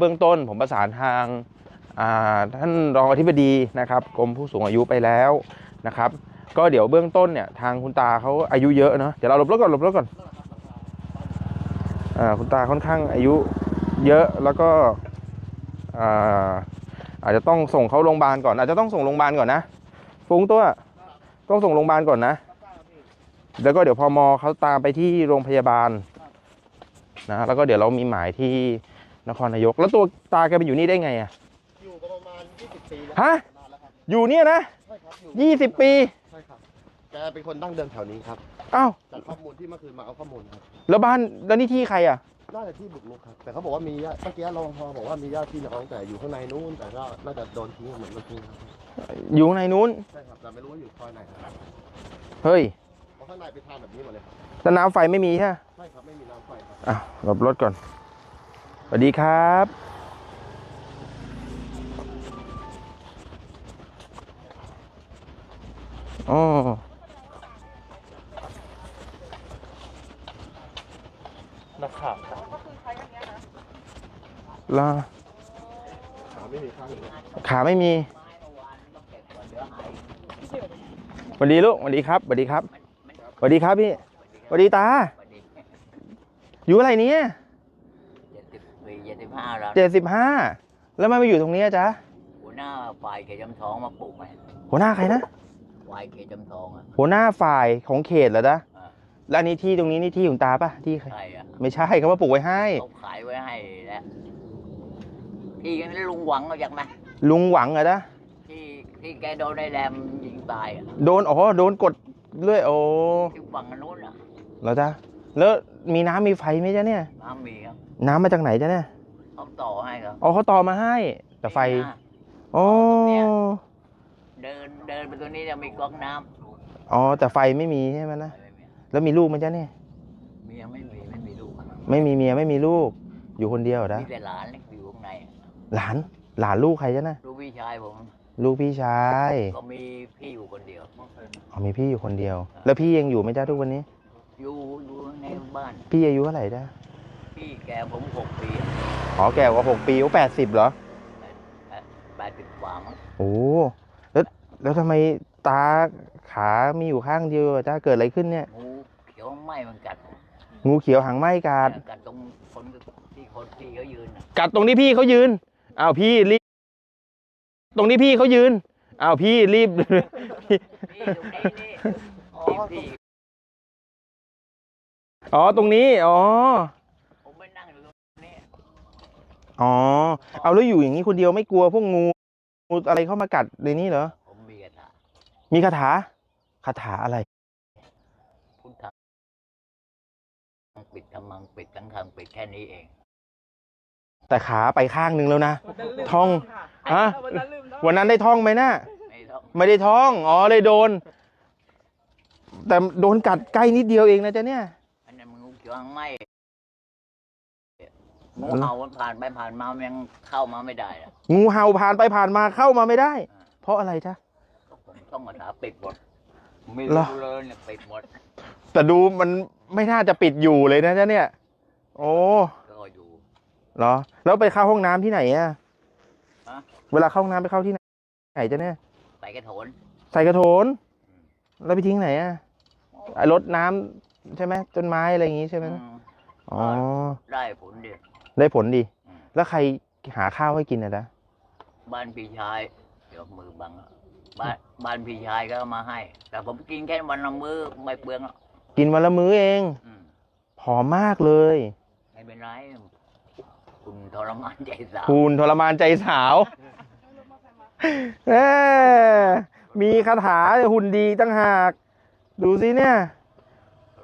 เบื้องต้นผมประสานทางท่านรองอธิบดีนะครับกรมผู้สูงอายุไปแล้วนะครับ ก็เดี๋ยวเบื้องต้นเนี่ยทางคุณตาเขาอายุเยอะเนาะเดี๋ยวเราหลบรถก่อนหลบรถก่อนอคุณตาค่อนข้างอายุเยอะแล้วก็อาอาจจะต้องส่งเขาโรงพยาบาลก่อนอาจจะต้องส่งโรงพยาบาลก่อนนะ ฟุ้งตัวต้องส่งโรงพยาบาลก่อนนะ แล้วก็เดี๋ยวพอมเขาตามไปที่โรงพยาบาลนะแล้วก็เดี๋ยวเรามีหมายที่ นครนายก แล้วตัวตาแกไปอยู่นี่ได้ไงอะอยู่มาประมาณ 20 ปีแล้วฮะนานแล้วครับอยู่เนี่ยนะใช่ครับอยู่ยี่สิบปีใช่ครับแกเป็นคนดั้งเดิมแถวนี้ครับอ้าวจากข้อมูลที่เมื่อคืนมาเอาข้อมูลครับแล้วบ้านแล้วนี่ที่ใครอะน่าจะที่บุกรุกครับแต่เขาบอกว่ามีญาติเมื่อกี้รองพอบอกว่ามีญาติพี่น้องแต่อยู่ข้างในนู้นแต่ก็น่าจะโดนทิ้งเหมือนเมื่อคืนครับอยู่ข้างในนู้นใช่ครับแต่ไม่รู้ว่าอยู่ซอยไหนครับเฮ้ยเพราะข้างในเป็นทางแบบนี้หมดเลยครับแต่น้ำไฟไม่มีใช่ไหมใช่ครับไม่มีน้ำไฟครับอะหลบรถก่อนส วัสดีครับ อ๋อ นักข่าวลาขาไม่มีข้างเลยขาไม่มีสวัสดีลูกสวัสดีครับสวัสดีครับสวัสดีครับพี่สวัสดีตา อยู่อะไรเนี่ยเจ็ดสิบ ปีเจ็ดสิบห้าแล้วเจ็ดสิบห้าแล้วมันมาอยู่ตรงนี้อะจ๊ะหัวหน้าฝ่ายเขตจำทองมาปลูกไหมหัวหน้าใครนะฝ่ายเขตจำทองอะ หัวหน้าฝ่ายของเขตเหรอจ๊ะอ่าแล้วอันนี้ที่ตรงนี้นี่ที่ของตาปะที่ใครใช่อะไม่ใช่เขามาปลูกไว้ให้ เขาขายไว้ให้แล้วที่กันลุงหวังเอาจากไหมลุงหวังเหรอะจ๊ะที่ที่แกโดนในแรมยิงตายอะโดนอ๋อโดนกดเรื่อยโอ้ที่ฝั่งอันนู้นอะเหรอจ๊ะแล้วมีน้ำมีไฟไหมจ๊ะเนี่ยน้ำมีครับ น้ำมาจากไหนจ๊ะเนี่ยเขาต่อให้ครับอ๋อเขาต่อมาให้ แต่ไฟม่น่าอ๋อเดินเดินไปตรงนี้จะมีก๊อกน้อ๋อแต่ไฟไม่มีใช่ไหมำนะแล้วมีลูกไหมจ๊ะเนี่ยเมียไม่มีไม่มีลูกไม่มีเมียไม่มีลูก อยู่คนเดียวเหรอจ๊ะมีแต่หลานเล็กอยู่ข้างในหลานหลานลูกใครจ๊ะนะลูกพี่ชายผมลูกพี่ชายก็มีพี่อยู่คนเดียวอ๋อมีพี่อยู่คนเดียว แล้วพี่ยังอยู่ไหมจ๊ะทุกวันนี้อยู่อยู่ในบ้าน พี่อายุเท่าไหร่จ๊ะ พี่แกผมหกปีอ๋อแก่กว่าหกปีโอ้แปดสิบเหรอแปดสิบกว่ามั้งโอ้แล้วแล้วทำไมตาขามีอยู่ข้างเดียวอะจ๊ะเกิดอะไรขึ้นเนี่ย งูเขียวไหม้มันกัดงูเขียวหางไหม้กัดกัดตรงคนที่คนที่เขายืนน่ะกัดตรงที่พี่เขายืนอ้าวพี่รีบตรงที่พี่เขายืนอ้าวพี่รีบ นี่ตรงนี้นี่อ๋อที่พี่ อ๋อตรงนี้ อ๋อ ผมไปนั่งอยู่ตรงนี้ อ๋อ เอาแล้วอยู่อย่างนี้คนเดียวไม่กลัวพวกงูงูอะไรเข้ามากัดในนี้เหรอ ผมมีกระถามีคาถาคาถาอะไร พุทธะปิดธรรมังปิดทั้งทางปิดแค่นี้เอง แต่ขาไปข้างหนึ่งแล้วนะ ท่อง ฮะวันนั้นลืมท่องวันนั้นได้ท่องไหมนะไม่ต้องไม่ได้ท่อง อ๋อเลยโดน แต่โดนกัดใกล้นิดเดียวเองนะจ๊ะเนี่ย อันนั้นมันงูเขียวหางไหม้ งูเห่ามันผ่านไปผ่านมามันยังเข้ามาไม่ได้อะงูเห่าผ่านไปผ่านมาเข้ามาไม่ได้ เพราะอะไรจ๊ะก็ผมต้องกระถาปิดหมดไม่เหรรู้อเลยเนี่ยปิดหมดแต่ดูมันไม่น่าจะปิดอยู่เลยนะจ๊ะเนี่ย โอ้ก็อยู่ เหรอ แล้วไปเข้าห้องน้ำที่ไหนอะฮะ เวลาเข้าห้องน้ำไปเข้าที่ไหนไหนจ๊ะเนี่ยใส่กระโถนใส่กระโถน แล้วไปทิ้งไหนอะไอ้รดน้ำใช่ไหมต้นไม้อะไรอย่างงี้ใช่ไหมอืมอ๋อ ได้ผลดิ ได้ผลดีอืมแล้วใครหาข้าวให้กินอะจ๊ะบ้านพี่ชายเดี๋ยวมือบังอะบ้านบ้านพี่ชายก็เอามาให้ แต่ผมกินแค่วันละมื้อไม่เปลืองหรอกกินวันละมื้อเองอืมผอมมากเลย ไม่เป็นไรคุณทรมานใจสาว คุณทรมานใจสาวเอ้มีคาถาหุ่นดีตั้งหาก ดูสิเนี่ย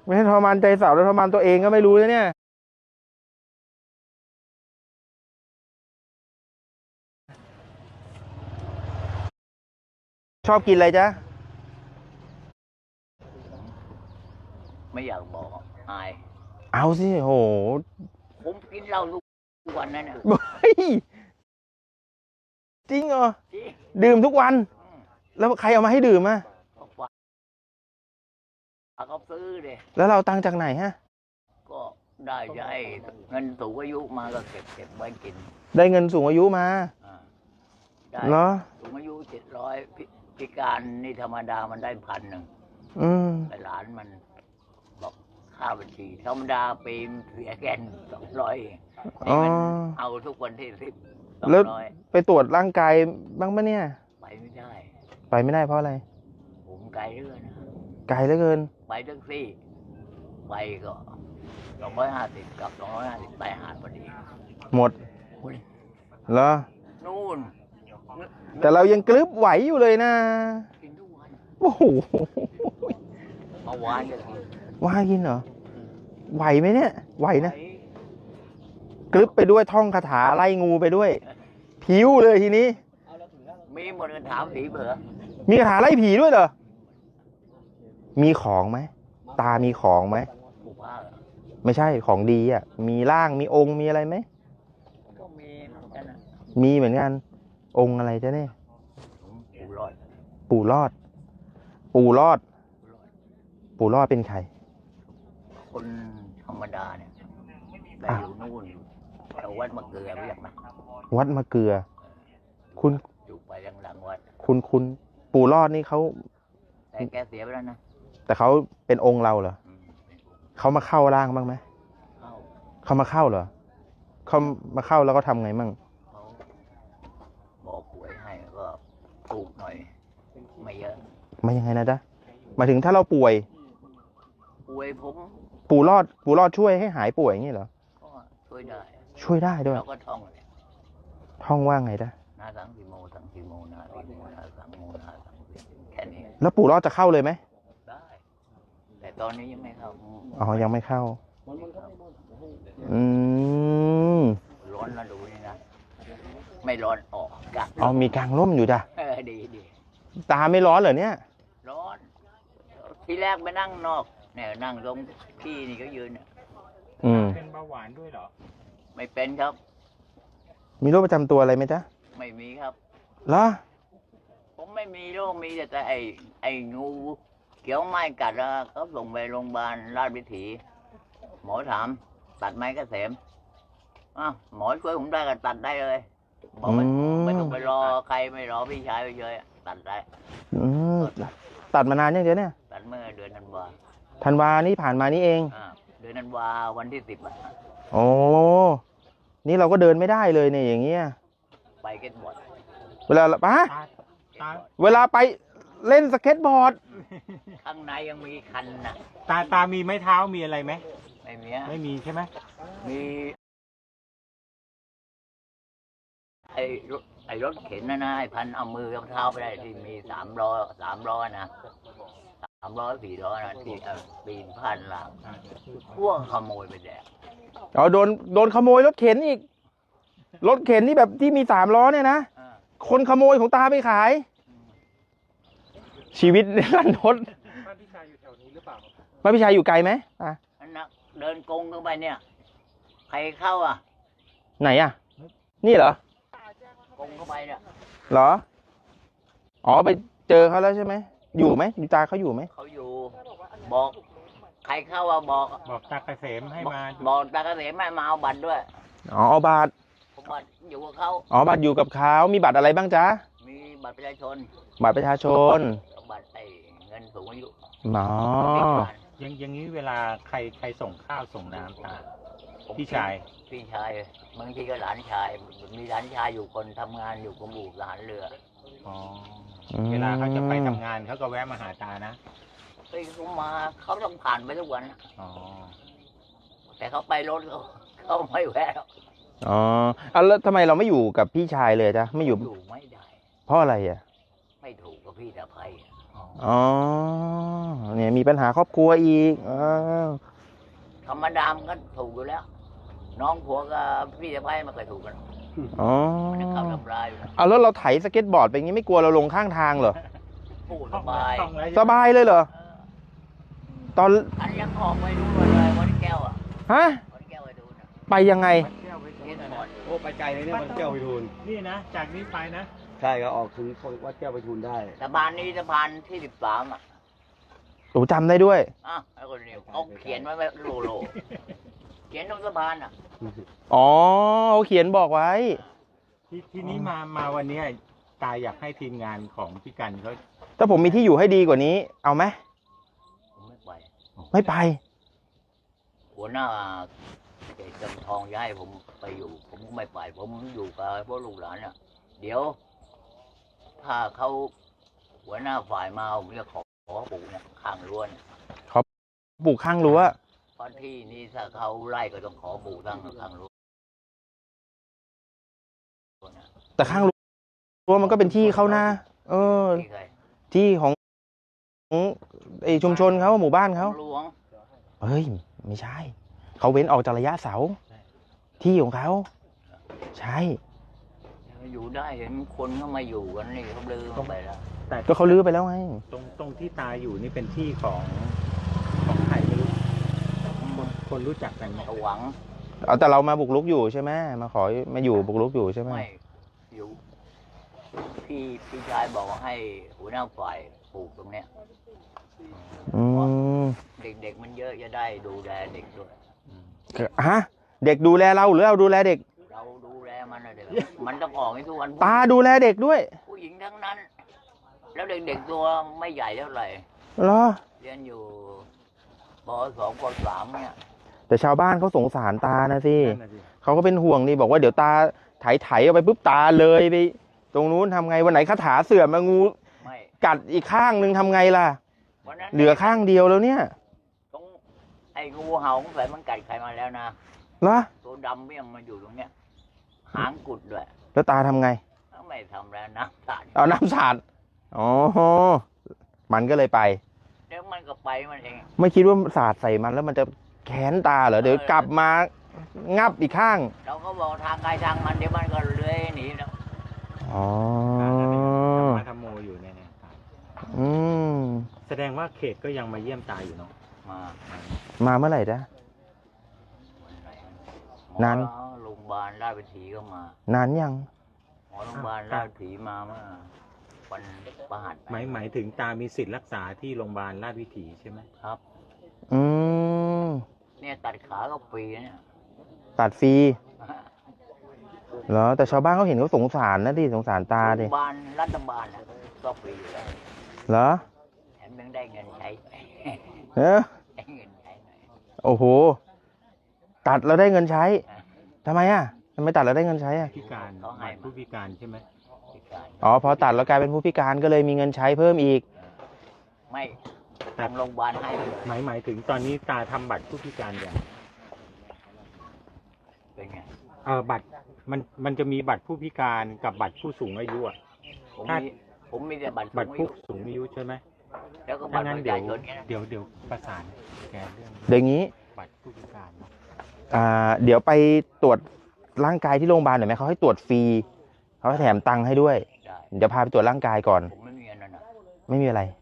ไม่ใช่ทรมานใจสาวแล้วทรมานตัวเองก็ไม่รู้นะเนี่ย ชอบกินอะไรจ๊ะ ไม่อยากบอกอาย เอาสิโหผมกินเหล้าทุกวันนั่นน่ะเฮ้ยจริงเหรอ จริงดื่มทุกวันอืมแล้วใครเอามาให้ดื่มอะก็ฝากเขาซื้อเลยแล้วเราตังค์จากไหนฮะ ก็ได้จะให้เงินสูงอายุมาก็เก็บเก็บไว้กินได้เงินสูงอายุมาอ่าได้เหรอสูงอายุเจ็ดร้อย พิการนี่ธรรมดามันได้พันหนึ่งอืมแต่หลานมันบอกค่าบัญชีธรรมดาปีมเสียแกนสองร้อยเองอ๋นี่อ มันเอาทุกวันที่สิบสองแล้ว ร้อยไปตรวจร่างกายบ้างปะเนี่ย ไปไม่ได้ ไปไม่ได้เพราะอะไร ผมไกลเรื่อยนะไกลเหลือเกิน ไปแท็กซี่ไปก็สองร้อยห้าสิบกับสองร้อยห้าสิบไปหาดพอดีหมดเหรอนู่น แต่เรายังกรึบไหวอยู่เลยนะกินทุกวันโอ้โหเมื่อวานก็กินว่ากินเหรอ ไหวไหมเนี่ย ไหวนะไปกรึบไปด้วยท่องคาถาไล่งูไปด้วย ผิวเลยทีนี้ มีหมดกันถามผีเบื่อมีคาถาไล่ผีด้วยเหรอ มีของไหม ตามีของไหมผูกผ้าเหรอไม่ใช่ของดีอะ มีร่างมีองค์มีอะไรไหม ก็มีเหมือนกันนะมีเหมือนกัน องค์อะไรจ๊ะเนี่ยผูรอดปู่รอด ปู่รอด ปู่รอดเป็นใคร คนธรรมดาเนี่ยแต่อะอยู่นู่นแถววัดมะเกลือเรียกไหมวัดมะเกลือ คุณอยู่ไปหลังๆวัด คุณคุณปู่รอดนี่เขาแต่แกเสียไปแล้วนะแต่เขาเป็นองค์เราเหรออืมเป็นคนเขามาเข้าร่างบ้างไหมเข้าเขามาเข้าเหรอเขามาเข้าแล้วก็ทำไงมั่ง เขาบอกหวยให้ก็ถูกหน่อย ไม่ เยอะมายังไงนะจ๊ะหมายถึงถ้าเราป่วยหวยผมปู่รอดปู่รอดช่วยให้หายป่วยอย่างนี้เหรอ ก็ช่วยได้ช่วยได้ด้วย เราก็ท่องเลยท่องว่าไงจ๊ะนาสังสีโมสังสีโมนาสีโมนาสังโมนาสังสีแค่นี้แล้วปู่รอดจะเข้าเลยไหมได้ แต่ตอนนี้ยังไม่เข้าอ๋อยังไม่เข้า อืมร้อนแล้วดูนี่นะ ไม่ร้อนออกกักอ๋อมีกลางร่มอยู่จ้ะ เออดีดี ตาไม่ร้อนเหรอเนี่ย ร้อน ทีแรกไปนั่งนอกเนี่ยนั่งตรงที่นี่ก็ยืนเนี่ยอืม เป็นเบาหวานด้วยเหรอ ไม่เป็นครับ มีโรคประจำตัวอะไรไหมจ๊ะไม่มีครับ เหรอ ผมไม่มีโรคมีแต่แต่ไอ้ไอ้งูเขียวไม้กัดแล้วเขาส่งไปโรงพยาบาลราชวิถี หมอถาม ตัดไม้กระเสมอะหมอช่วยผมได้ก็ตัดได้เลย บอกไม่อืม ไม่ต้องไปรอใครไม่รอพี่ชายไปเฉยตัดได้อืมตัดมานานยังเจ๊เนี่ยตัดเมื่อเดือนธันวาธันวานี่ผ่านมานี่เอง อ่าเดือนธันวาวันที่สิบอะโอ้นี่เราก็เดินไม่ได้เลยเนี่ยอย่างเงี้ย ไปเก็ตบอร์ดเวลาปะตาตาเวลาไปเล่นสเก็ตบอร์ด ข้างในยังมีคันน่ะตาตามีไม้เท้ามีอะไรไหม ไม่มีอะไม่มีใช่ไหมมี อ้รถไอ้รถเข็นนะนะไอ้พันเอามือกับเท้าไปได้ที่มีสามล้อสามล้อนะสามล้อสี่ล้อนะที่เอาปีนผ่านหลังพวกขโมยไปแดกอ๋อโดนโดนขโมยรถเข็นอีก รถเข็นที่แบบที่มีสามล้อเนี่ยนะอ่าคนขโมยของตาไปขาย ชีวิตรันทดบ้านพี่ชายอยู่แถวนี้หรือเปล่าพระพิชัยอยู่ไกลไหมอะอันนักเดินกงเข้าไปเนี่ย ใครเข้าอะไหนอะ นี่เหรอ กงเข้าไปเนี่ยเหรอ อ๋อไปเจอเขาแล้วใช่ไหม อยู่ไหมอยู่ตาเขาอยู่ไหม เขาอยู่ บอก ใครเข้าอะบอก บอกตาเกษมให้มาบอกตาเกษมให้มาเอาบัตรด้วย อ๋อเอาบัตรผมบัตรอยู่กับเขาอ๋อบัตรอยู่กับเขามีบัตรอะไรบ้างจ๊ะ มีบัตรประชาชน บัตรประชาชนกับบัตรไอ้เงินสูงอายุอ๋อยังอย่างนี้เวลาใครใครส่งข้าวส่งน้ำตาผมพี่ชาย พี่ชายบางทีก็หลานชาย มีหลานชายอยู่คนทำงานอยู่กรมอู่ทหารเรืออ๋ออืมเวลาเขาจะไปทำงานเขาก็แวะมาหาตานะเฮ้ยเขามาเขาต้องผ่านไปทุกวันนะอ๋อแต่เขาไปรถเขาเขาไม่แวะหรอกอ๋ออะแล้วทำไมเราไม่อยู่กับพี่ชายเลยจ๊ะไม่อยู่อยู่ไม่ได้ เพราะอะไรอะไม่ถูกกับพี่ตะไพอ๋ออ๋อเนี่ยมีปัญหาครอบครัวอีกอ้าวธรรมดามนก็ถูกอยู่แล้ว น้องผัวกับพี่ตะไพไม่เคยถูกกันอ๋อมันจะเข้าทำร้ายอยู่นะเอาแล้วเราไถสเก็ตบอร์ดไปงี้ไม่กลัวเราลงข้างทางเหรอพูดสบายต้องแล้วสบายเลยเหรอ เออตอนอันยังออกไปดูเลยวันแก้วอะฮะวันแก้วไปดูนะไปยังไง วัดแก้วไปเห็นทูลหมนะดโอ้ไปไกลเลยเนี่ยวัดแก้วไปทูลนี่นะ จากนี้ไปนะ ใช่ก็ออกถึงวัดแก้วไปทูลได้ สะพานนี้สะพานที่สิบสามอะหนูจำได้ด้วย อะไอ้คนนี้เขาเขียนไว้แบบโลโล เขียนตรงสะพานอะอ๋อเขาเขียนบอกไว้ ที่ที่นี้มามาวันเนี้ยตาอยากให้ทีมงานของพี่กันเขาถ้าผมมีที่อยู่ให้ดีกว่านี้ เอาไหมผมไม่ไป ไม่ไป หัวหน้าเอกจำทองย้ายผมไปอยู่ ผมก็ไม่ไป ผมอยู่กับพวกลูกหลานอะ เดี๋ยว ถ้าเขาหัวหน้าฝ่ายมาผมจะขอขอปลูกเนี่ยข้างรั้วเนี่ยปลูกข้างรั้ว เพราะที่นี้ถ้าเขาไล่ก็ต้องขอปลูกตั้งข้างรั้วเนี่ยแต่ข้างรั้วมันก็เป็นที่เขานะเออ ที่ใครที่ของของไอชุมชนเขาหมู่บ้านเขาหลวงเฮ้ย ไม่ใช่ เขาเว้นออกจากระยะเสา ที่ของเขา ใช่ อยู่ได้เห็นคนเขามาอยู่กันนี่เขาลืมไปแล้ว แต่ก็เขาลื้อไปแล้วไง ตรงตรงที่ตาอยู่นี่เป็นที่ของของใครไม่รู้ คนคนรู้จักกันไหมเขาหวังเอาแต่เรามาบุกรุกอยู่ใช่ไหมมาขอมาอยู่บุกรุกอยู่ใช่ไหมไม่อยู่พี่พี่ชายบอกว่าให้หัวหน้าฝ่ายปลูกตรงเนี้ยอืมเด็กๆมันเยอะจะได้ดูแลเด็กด้วยฮะเด็กดูแลเราหรือเราดูแลเด็ก เราดูแลมันนะเด็กมันต้องออกให้ทุกวันตาดูแลเด็กด้วย ผู้หญิงทั้งนั้น แล้วเด็กๆตัวไม่ใหญ่เท่าไหร่เหรอเรียนอยู่ปสองปสามเนี่ย แต่ชาวบ้านเขาสงสารตานะสินั่นน่ะสิเขาก็เป็นห่วงนี่บอกว่าเดี๋ยวตาไถไถๆเอาไปปุ๊บตาเลยไป ตรงนู้นทำไงวันไหนคาถาเสื่อมมางู ไม่กัดอีกข้างหนึ่งทำไงล่ะ วันนั้นเหลือข้างเดียวแล้วเนี่ยตรงไอ้งูเห่าของใส่มันกัดใครมาแล้วนะเหรอตัวดำเมี่ยงมาอยู่ตรงเนี้ย หางกุดด้วยแล้วตาทำไง ไม่ทำแล้วนะสาดเอาน้ำสาดอ๋อมันก็เลยไปเดี๋ยวมันก็ไปมันเอง ไม่คิดว่าสาดใส่มันแล้วมันจะ แค้นตาเหรอเดี๋ยวกลับมางับอีกข้าง เราก็บอกทางใครทางมันเดี๋ยวมันก็เลื้อยหนีแล้วอ๋อตาก็เป็นธรรมะธรรมโมอยู่เนี่ยเนี่ยตาอืมแสดงว่าเขตก็ยังมาเยี่ยมตาอยู่เนาะมามาเมื่อไหร่นะวันไหนนานหมอโรงพยาบาลราชวิถีก็มานานยังหมอโรงพยาบาลราชวิถีมาเมื่อวันประหัสหมายหมายถึงตามีสิทธิ์รักษาที่โรงพยาบาลราชวิถีใช่ไหมครับ อืม เนี่ยตัดขาก็ฟรีเนี่ยตัดฟรีเหรอแต่ชาวบ้านเขาเห็นเขาสงสารนะดิสงสารตาโรดิงพยาบาลรัฐบาลน่ะก็ฟรีอยู่แล้วเหรอแถมยังได้เงินใช้ เออได้เงินใช้หน่อยโอ้โห ตัดแล้วได้เงินใช้ทำไมอะทำไมตัดแล้วได้เงินใช้อะพิการบัตรผู้พิการใช่ไหมพิการอ๋อพอตัดแล้วกลายเป็นผู้พิการก็เลยมีเงินใช้เพิ่มอีก ไม่ ทางโรงพยาบาลให้เลยหมายหมายถึงตอนนี้ตาทำบัตรผู้พิการอย่างเป็นไงเออบัตรมันมันจะมีบัตรผู้พิการกับบัตรผู้สูงอายุอะผมถ้ามีผมมีแต่บัตรบัตรสูผู้งอายุสูงอายุใช่ไหมแล้วก็บัถ้าตรงั้นประเดี๋ยชาวชนเนี่ยนะเดี๋ยวเดี๋ยวประสานแกเรื่องเดี๋ยวงี้บัตรผู้พิการเนอะอ่าเดี๋ยวไปตรวจร่างกายที่โรงพยาบาลหน่อยไหมเขาให้ตรวจฟรีเขาแถมตังค์ให้ด้วย ได้เดี๋ยวพาไปตรวจร่างกายก่อน ผมไม่มีอันนั้นนะไม่มีอะไรบัตรไม่มี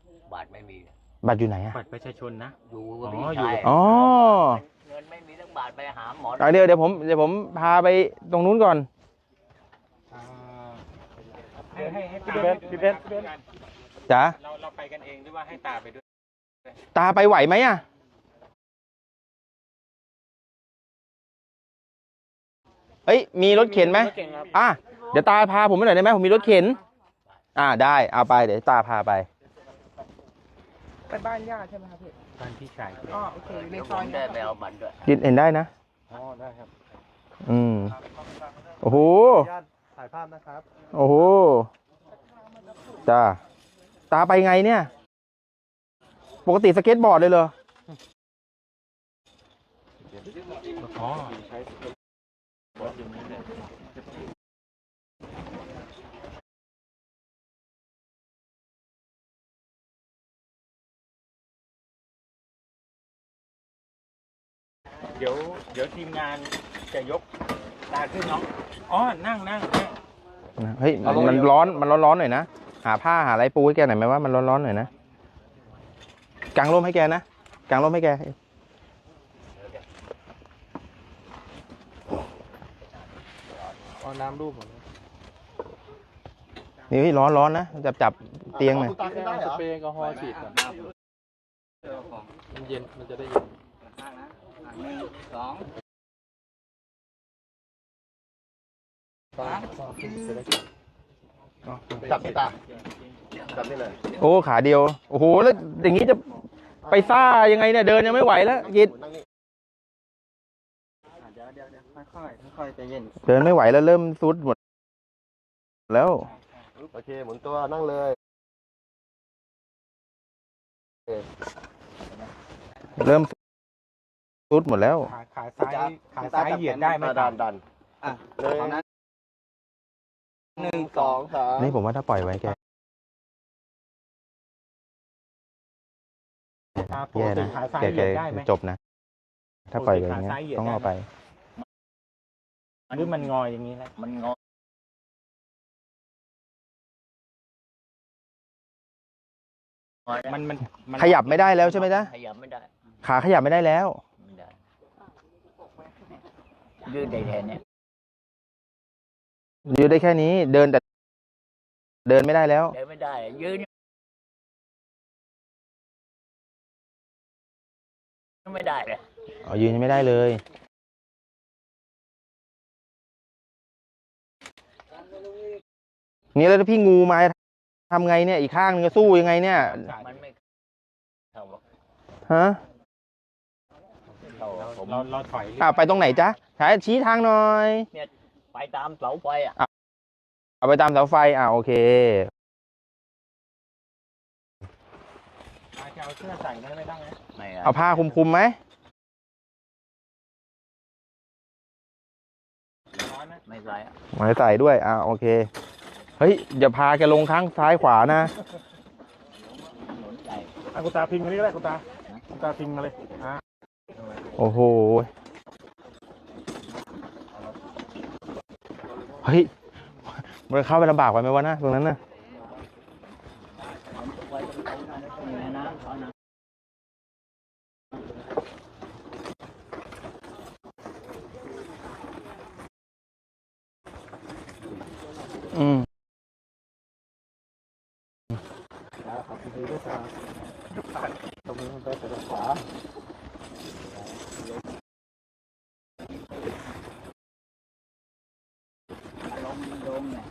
บัตรอยู่ไหนอะบัตรประชาชนนะ อยู่กับอ๋อพี่อยู่ชายอ๋อ เงินไม่มีทั้งบาทไปหาหมอเอาเดี๋ยวเดี๋ยวผมเดี๋ยวผมพาไปตรงนู้นก่อน ให้ให้ให้ตาพี่ไปเพชรด้วยพี่เพชรไหมจ๋า เราเราไปกันเองหรือว่าให้ตาไปด้วย ตาไปไหวไหมอะเอ้ย มีรถเข็นไหม อะ เดี๋ยวตาพาผมไปหน่อยได้ไหมผมมีรถเข็น อ่าได้ เอาไป เดี๋ยวตาพาไป ไปบ้านญาติใช่ไหมครับพี่บ้านพี่ชายอ๋อโอเคอยู่ในเดี๋ยวซผอยมนะได้ครับไปเอาบัตรด้วยเห็นได้นะ อ๋อได้ครับอืม โอ้โห ญาตถ่ายภาพนะครับ โอ้โห จ้า ตาไปไงเนี่ย ปกติสเก็ตบอร์ดเลยเหรอ อ๋อ เดี๋ยว เดี๋ยวทีมงานจะยกตาขึ้นเนาะอ๋อ นั่งนั่งนั่งเฮ้ยมันมันร้อนมันร้อนๆหน่อยนะหาผ้าหาอะไรปูให้แกหน่อยไหมว่ามันร้อนๆหน่อยนะกางร่มให้แกนะกางร่มให้แกเอาน้ำรูปผมนี่เฮ้ยร้อนร้อนนะจับจับเตียงหน่อยคุณตาขึ้นได้เหรอ สเปรย์แอลกอฮอล์ฉีดก่อนมันเย็น มันจะได้เย็น สองสามจับที่ตาจับนี่เลยโอ้ขาเดียว โอ้โห แล้วอย่างนี้จะไปซ่ายังไงเนี่ย เดินยังไม่ไหวแล้วกิดดเดินไม่ไหวแล้วเริ่มซุดหมด แล้ว โอเค หมุนตัวนั่งเลยเริ่ม ซุดหมดแล้ว ขาขาซ้ายขาซ้ายเหยียดได้ไหมอะดันดันอะหนึ่งเอานั้นหนึ่งสองสามนี่ผมว่าถ้าปล่อยไว้แกอะปกแย่ตินะขาซ้ายแกเหแกยียดได้ไหมจบนะ ถ้าปล่อยไปอย่างเงี้ยขาซ้ายเหยียดต้องเอาได้ไปไหมหรือมันงออย่างนี้แหละมันงอมัมันมันมันขยับไม่ได้แล้วใช่ไหมจ๊ะ ขยับไม่ได้ ขาขยับไม่ได้แล้วไม่ได้ ยืดได้แค่เนี้ยยืนได้แค่นี้ เดินแต่ เดินไม่ได้แล้ว เดินไม่ได้ ยืนไม่ได้เลยอ๋อยืนยังไม่ได้เลยนี่แล้วถ้าพี่งูมาทำไงเนี่ย อีกข้างนึงจะสู้ยังไงเนี่ยมันไม่เข้าหรอกฮะ เข้าผมเราเราถอยอ่าไปตรงไหนจ๊ะฉายชี้ทางหน่อย ไปตามเสาไฟอะเอาไปตามเสาไฟ อ่าโอเคอาจจะเอาเสื้อใส่ก็ไม่ต้องนะไม่เอาผ้าคลุมคุมๆไหมร้อนนะไม่ใส่อะไม่ใส่ด้วย อ่าโอเค เฮ้ย อย่าพาแกลงข้างซ้ายขวานะหนุนใหญ่ อะกูตาพิงมานี่ก็ได้กูตากูตาพิงมาเลยอะ โอ้โห เฮ้ย มันเข้าไปลำบากไปไหมวะนะตรงนั้นนะไว้ตรงนั้นตรงนี้นะเอานะ อืม ลงโดมเนี่ย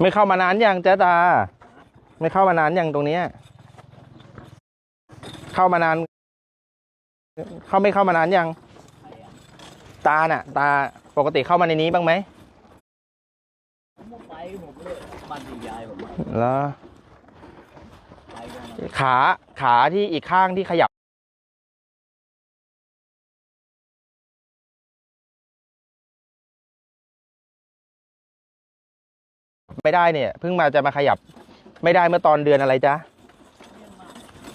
ไม่เข้ามานานยังจ๊ะตา ไม่เข้ามานานยังตรงเนี้ย เข้ามานาน เข้าไม่เข้ามานานยัง ตาน่ะ ตาปกติเข้ามาในนี้บ้างไหมไปผมเลยบ้านยายผมแล้วขาขาที่อีกข้างที่ขยับ ไม่ได้เนี่ยเพิ่งมาจะมาขยับไม่ได้เมื่อตอนเดือนอะไรจ๊ะ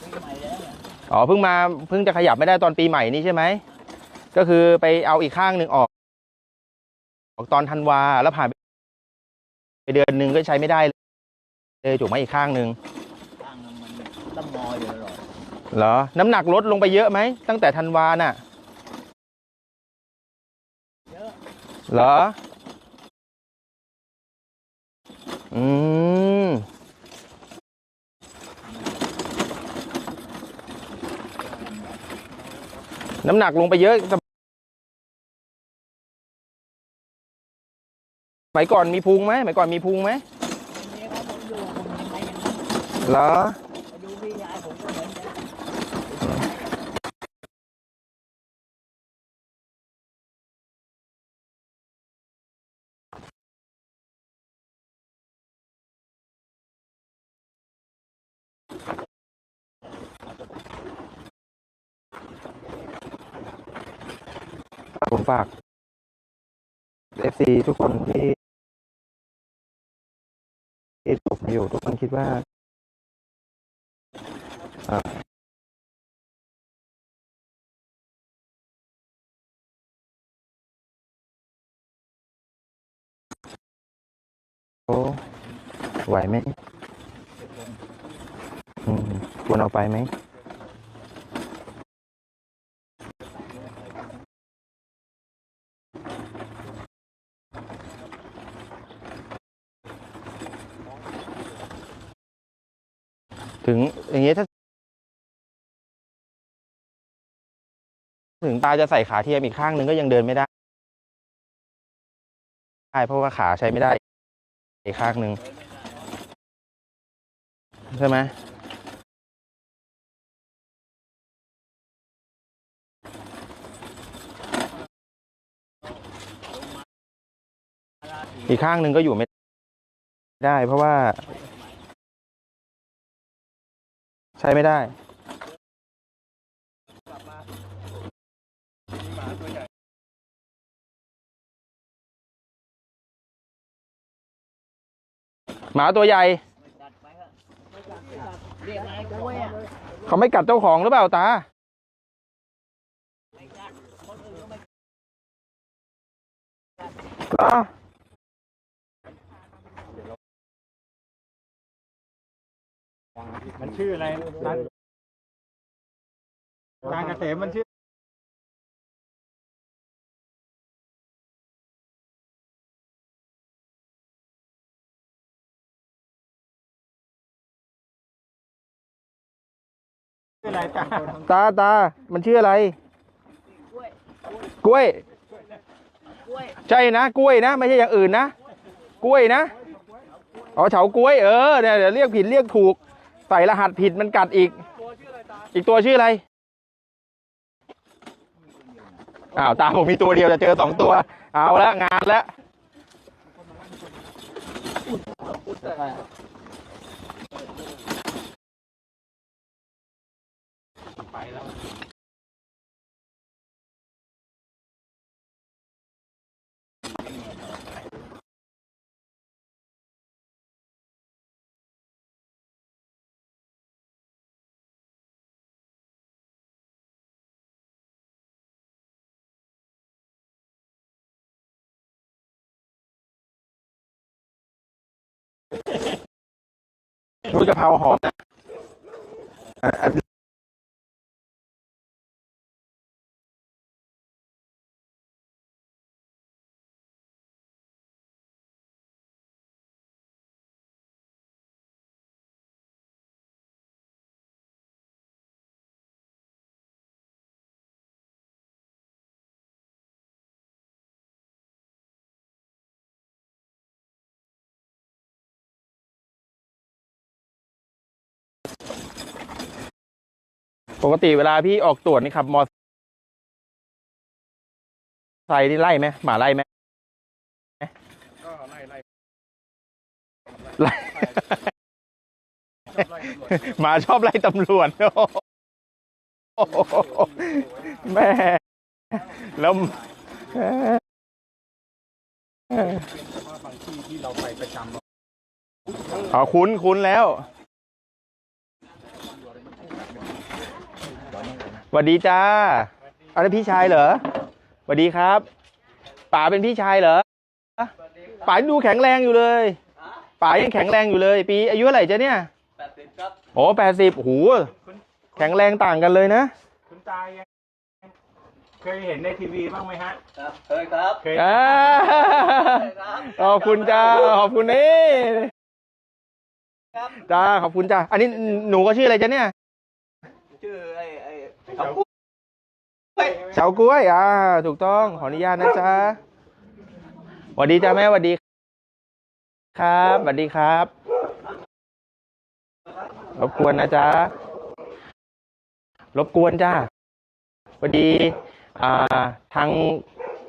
ปีใหม่แล้วเนี่ยอ๋อเพิ่งมาเพิ่งจะขยับไม่ได้ตอนปีใหม่นี้ใช่ไหมก็คือไปเอาอีกข้างหนึ่งออก ออกตอนธันวาแล้วผ่านไปเดือนหนึ่งก็ใช้ไม่ได้เลยถูกไหมอีกข้างหนึ่งข้างมันต้องงออยู่ตลอดเหรอ น้ำหนักลดลงไปเยอะไหมตั้งแต่ธันวาน่ะเยอะเหรอ อืมน้ำหนักลงไปเยอะสมัยก่อนมีพุงไหมสมัยก่อนมีพุงไหมทีนี้เขาผมดูผมยังไงอย่างนั้นเหรอ ไปดูพี่ยายผมก็เหมือนกัน ผมฝาก FC ทุกคนที่ที่ถูกอยู่ทุกคนคิดว่าโอ้ไหวไหมอืมควรเอาไปไหม ถึงอย่างเงี้ยถ้า ถึงตาจะใส่ขาเทียมอีกข้างหนึ่งก็ยังเดินไม่ได้เพราะว่าขาใช้ไม่ได้ อีกข้างหนึ่งใช่ไหมอีกข้างหนึ่งก็อยู่ไม่ได้ เพราะว่า ใช้ไม่ได้หมาตัวใหญ่ เขาไม่กัดเจ้าของหรือเปล่าตา อะ มันชื่ออะไรร้านการเกษมมันชื่อชื่ออะไรจ้าตาตา มันชื่ออะไร กล้วย ใช่นะ กล้วยนะ ไม่ใช่อย่างอื่นนะ กล้วยนะ อ๋อเฉากล้วย เออเนี่ยเดี๋ยวเรียกผิดเรียกถูก ใส่รหัสผิดมันกัดอีก อีกตัวชื่ออะไรอ้าวตาผมมีตัวเดียวจะเจอสองตัว เอาละงานแล้ว ลูกกะเพราหอมนะ ปกติเวลาพี่ออกตรวจนี่ขับมอไซค์นี่ไล่ไหมหมาไล่ไหมไล่หมาชอบไล่ตำรวจโอ้โหแม่แล้วว่าบางที่ที่เราไปประจำอ๋อคุ้นคุ้นแล้ว สวัสดีจ้าอันนี้พี่ชายเหรอสวัสดีครับป๋าเป็นพี่ชายเหรอป๋ายังดูแข็งแรงอยู่เลยป๋ายังแข็งแรงอยู่เลย ปี อายุเท่าไหร่จ๊ะเนี่ยแปดสิบครับโอ้แปดสิบโอ้โหแข็งแรงต่างกันเลยนะคุณตายังเคยเห็นในทีวีบ้างไหมฮะครับเคยครับเคยอ่าขอบคุณจ้าขอบคุณนี่ครับจ้าขอบคุณจ้าอันนี้หนูก็ชื่ออะไรจ๊ะเนี่ยชื่อไอ้ไอ้ เขาเฉากล้วย อ่า ถูกต้อง ขออนุญาตนะจ๊ะสวัสดีจ้าแม่สวัสดี ครับสวัสดีครับรบกวนนะจ๊ะรบกวนจ้าพอดี อ่า ทาง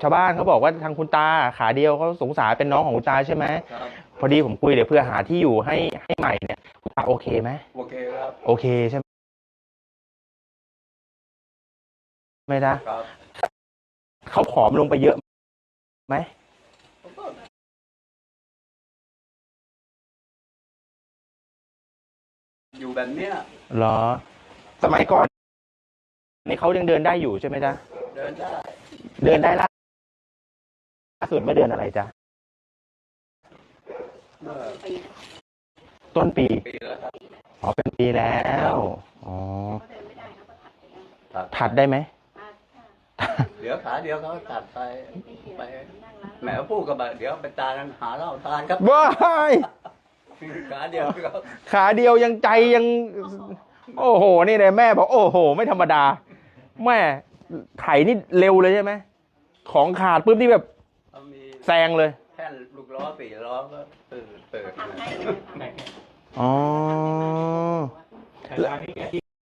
ชาวบ้านเขาบอกว่าทางคุณตาขาเดียวเขาสงสารเป็นน้องของคุณตาใช่ไหมครับพอดีผมคุยเดี๋ยวเพื่อหาที่อยู่ให้ให้ใหม่เนี่ยคุณตาโอเคไหมโอเคครับ โอเคใช่ไหม ไม่นะ ครับเขาผอมลงไปเยอะไหมอยู่แบบเนี้ยเหรอ สมัยก่อนนี่เขายังเดินได้อยู่ใช่ไหมจ๊ะ เดินได้เดินได้ล่าสุดเมื่อเดือนอะไรจ๊ะ เมื่อต้นปี ปีแล้วครับ อ๋อเป็นปีแล้ว อ๋อครับถัดได้ไหม เดี๋ยวขาเดียวเขาตัดไปไปแหมพูดกับเดี๋ยวไปตากันหาเหล้าทานครับว้ายขาเดียวเขาขาเดียวยังใจยัง โอ้โห นี่เลยแม่บอกโอ้โห ไม่ธรรมดา แม่ไข่นี่เร็วเลยใช่ไหมของขาดปุ๊บนี่แบบเขามีแซงเลยแท่นลูกล้อสี่ล้อก็ตื่นตื่นทำให้อ๋อ แต่ตอนนี้ที่